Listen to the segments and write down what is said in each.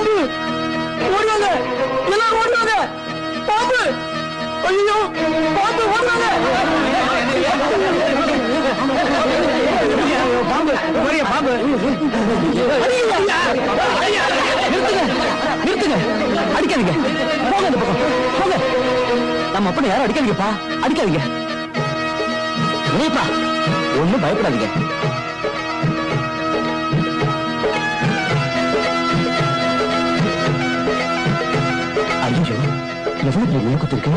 பாம்பு. ஓடுவாங்க எல்லாம் ஓடுவாங்க பாம்பு. ஐயோ பாம்பு ஓடுவாங்க பாம்பு பெரிய பாம்பு. நிறுத்துங்க அடிக்காதீங்க. போங்க அந்த பக்கம். போங்க. நம்ம அப்படி யாரும் அடிக்காதீங்கப்பா. அடிக்காதீங்க. ஒண்ணும் பயப்படாதீங்க. எவ்வளவு பெரிய முழுக்கத்து இருக்கு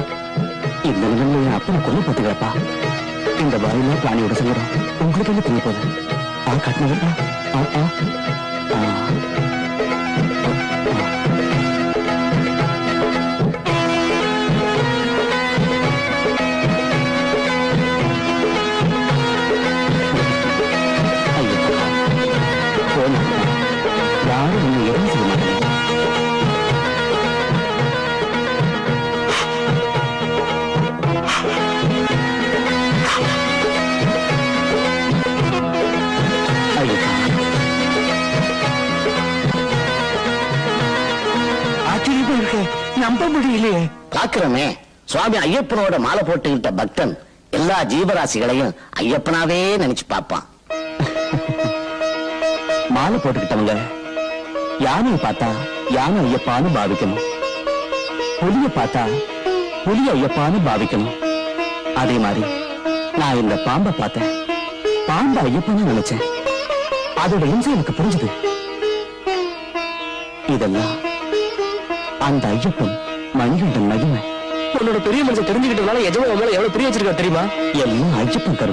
இந்த நிலையில என் அப்பனை கொல்ல பார்த்துக்கிறப்பா இந்த வாயிலா பிராணியோட சங்கடம் உங்களுக்கு என்ன தெரிய போகுது ஆ கட்டினதுப்பா ஆ ஆ ஆ. நம்ப முடியலையே. பாக்குறமே சுவாமி ஐயப்பனோட மாலை போட்டுக்கிட்ட பக்தன் எல்லா ஜீவராசிகளையும் ஐயப்பனாவே நினைச்சு பார்ப்பான். மாலை போட்டுக்கிட்டவங்க யானையை பார்த்தா யானை ஐயப்பான்னு பாவிக்கணும். புலிய பார்த்தா புலி ஐயப்பான்னு பாவிக்கணும். அதே மாதிரி நான் இந்த பாம்பை பார்த்தேன். பாம்பை ஐயப்பன்னு நினைச்சேன். அதோட இம்சை எனக்கு புரிஞ்சுது. இதெல்லாம் அந்த ஐயப்பன் மணிகண்டன் மகிமை உன்னோட பெரிய மனுஷன் தெரிஞ்சுக்கிட்டதுனால எஜமா மேல எவ்வளவு பிரிய வச்சிருக்கா தெரியுமா? எல்லாம் ஐயப்பன் கருணை